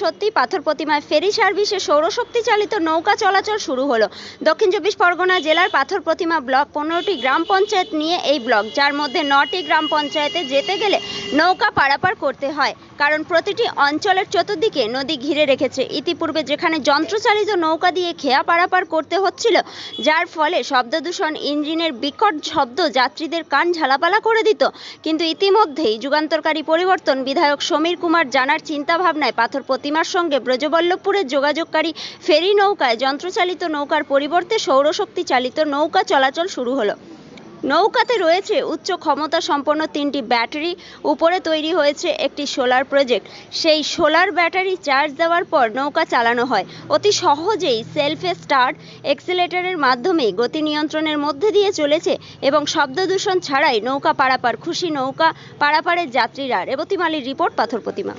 সত্যি পাথর প্রতিমায় ফেরি সার্ভিসে সৌরশক্তি চালিত নৌকা চলাচল শুরু হলো। দক্ষিণ চব্বিশ পরগনা জেলার পাথর প্রতিমা ব্লক পনেরোটি গ্রাম পঞ্চায়েত নিয়ে এই ব্লক, যার মধ্যে নটি গ্রাম পঞ্চায়েতে যেতে গেলে নৌকা পারাপার করতে হয়, কারণ প্রতিটি অঞ্চলের চতুর্দিকে নদী ঘিরে রেখেছে। ইতিপূর্বে যেখানে যন্ত্রচালিত নৌকা দিয়ে খেয়া পারাপার করতে হচ্ছিল, যার ফলে শব্দদূষণ, ইঞ্জিনের বিকট শব্দ যাত্রীদের কান ঝালাপালা করে দিত। কিন্তু ইতিমধ্যেই যুগান্তরকারী পরিবর্তন, বিধায়ক সমীর কুমার জানার চিন্তাভাবনায় পাথর প্রতিমার সঙ্গে ব্রজবল্লভপুরের যোগাযোগকারী ফেরি নৌকায় যন্ত্রচালিত নৌকার পরিবর্তে সৌরশক্তি চালিত নৌকা চলাচল শুরু হলো। নৌকাতে রয়েছে উচ্চ ক্ষমতা সম্পন্ন তিনটি ব্যাটারি, উপরে তৈরি হয়েছে একটি সোলার প্রজেক্ট। সেই সোলার ব্যাটারি চার্জ দেওয়ার পর নৌকা চালানো হয়। অতি সহজেই সেলফে স্টার্ট এক্সিলেটরের মাধ্যমে গতি নিয়ন্ত্রণের মধ্যে দিয়ে চলেছে এবং শব্দ দূষণ ছাড়াই নৌকা পারাপার, খুশি নৌকা পারাপারের যাত্রীরা, রেবতী মালির রিপোর্ট পাথর প্রতিমা।